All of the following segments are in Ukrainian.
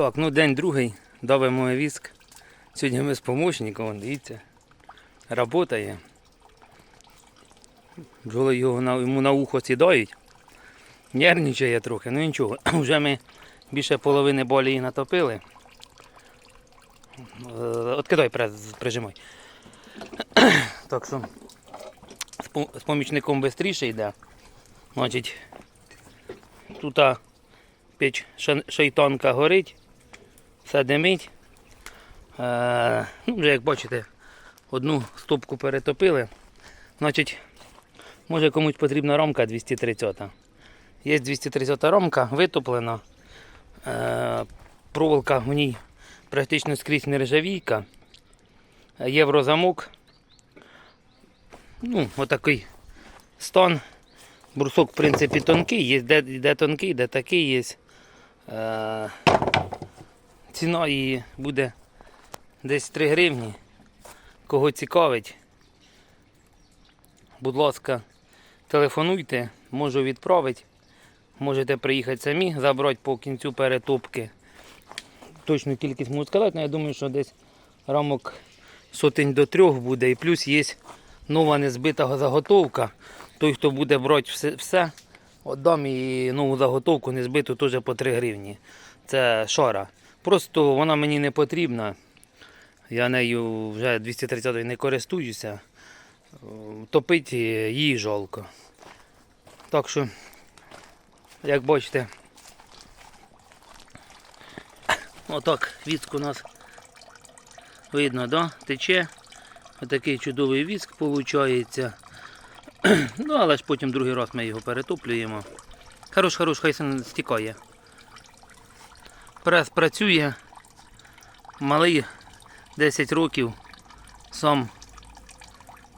Так, ну день другий, давимо віск. Сьогодні ми з помощником, дивіться. Работає. Бджоли його на, йому на ухо сідають. Нервничає трохи, ну нічого. Вже ми більше половини болії натопили. Е, Откидай, прижимай. Так що з помічником швидше йде. Значить, тут піч шайтанка горить, все димить. Е, ну, вже як бачите, одну стопку перетопили. Значить, може комусь потрібна ромка 230. Є 230 ромка, витоплена. Е, проволока в ній практично скрізь нержавійка. Єврозамок. Ну, отакий стан. Брусок, в принципі, тонкий, є де, де тонкий, де такий є. Е, ціна її буде десь 3 гривні. Кого цікавить, будь ласка, телефонуйте, можу відправити. Можете приїхати самі, забрати по кінцю перетопки. Точну кількість можу сказати, але я думаю, що десь рамок сотень до трьох буде. І плюс є нова незбита заготовка. Той, хто буде брати все, все віддам і нову заготовку незбиту теж по 3 гривні. Це шара. Просто вона мені не потрібна. Я нею вже 230 не користуюся. Топити її жалко. Так що, як бачите, отак віск у нас видно, да? тече. Отакий чудовий віск виходить. Ну, але ж потім другий раз ми його перетоплюємо. Хорош, хорош, хай стікає. Прес працює. Малий 10 років. Сам,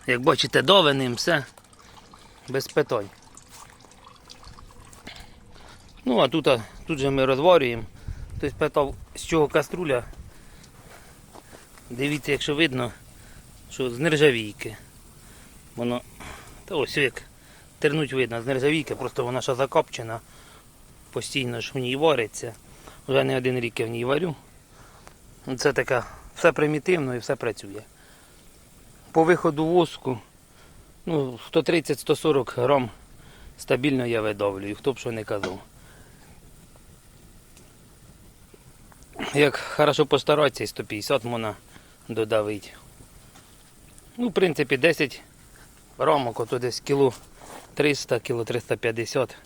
як бачите, довеним, все без питань. Ну, а тут, тут же ми розварюємо. Хтось питав, з чого каструля. Дивіться, якщо видно, що з нержавійки. Воно та ось як тернуть видно, з нержавійки, просто вона ще закопчена. Постійно ж в ній вариться. Вже не один рік я в ній варю. Це така, все примітивно і все працює. По виходу воску ну, 130-140 грам стабільно я видавлюю, хто б що не казав. Як хорошо постаратися, і 150 можна додавити. Ну, в принципі, 10 рамок, ото десь кіло 300, кіло 350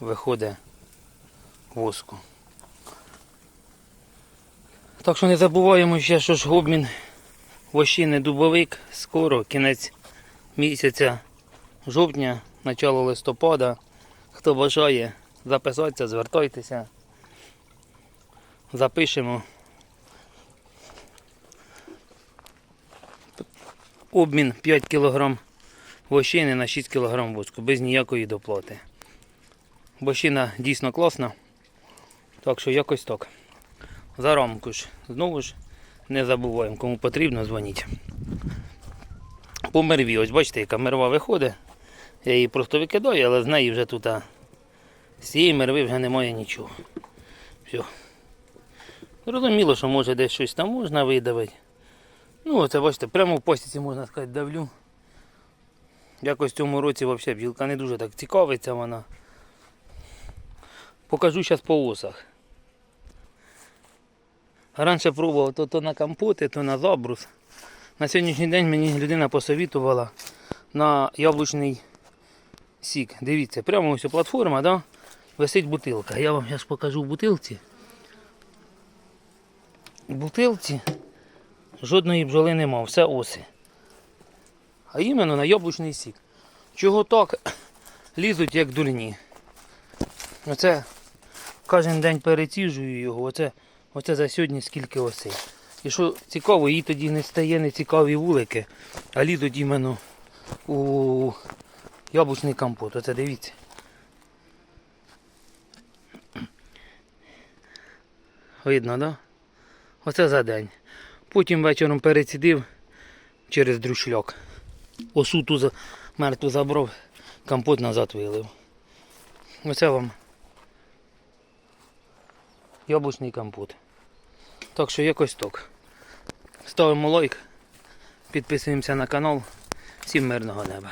виходить воску. Так що не забуваємо ще, що ж обмін вощини дубовик скоро, кінець місяця жовтня, начало листопада. Хто бажає записатися, звертайтеся. Запишемо. Обмін 5 кг вощини на 6 кг воску, без ніякої доплати. Вощина дійсно класна. Так що якось так. За рамку ж. Знову ж не забуваємо, кому потрібно, дзвоніть. По мерві, ось бачите, яка мерва виходить. Я її просто викидаю, але з неї вже тут з цієї мерви вже немає нічого. Все. Зрозуміло, що може десь щось там можна видавити. Ну, оце бачите, прямо в постіці, можна сказати, давлю. Якось в цьому році взагалі бджілка не дуже так цікавиться вона. Покажу зараз по осах. Раніше пробував то, то на компоти, то на забрус. На сьогоднішній день мені людина посовітувала на яблучний сік. Дивіться, прямо ось платформа, да? висить бутилка. Я вам зараз покажу в бутилці. В бутилці жодної бджоли нема, все оси. А іменно на яблучний сік. Чого так лізуть, як дурні. Оце кожен день переціжую його, оце, оце за сьогодні скільки осей. І що цікаво, їй тоді не стає нецікаві вулики, а лізуть іменно у яблучний компот. Оце дивіться. Видно? Да? Оце за день. Потім вечором перецідив через друшляк. Осу ту мертву забрав, компот назад вилив. Оце вам яблучний компот. Так що якось так. Ставимо лайк, підписуємося на канал. Всім мирного неба.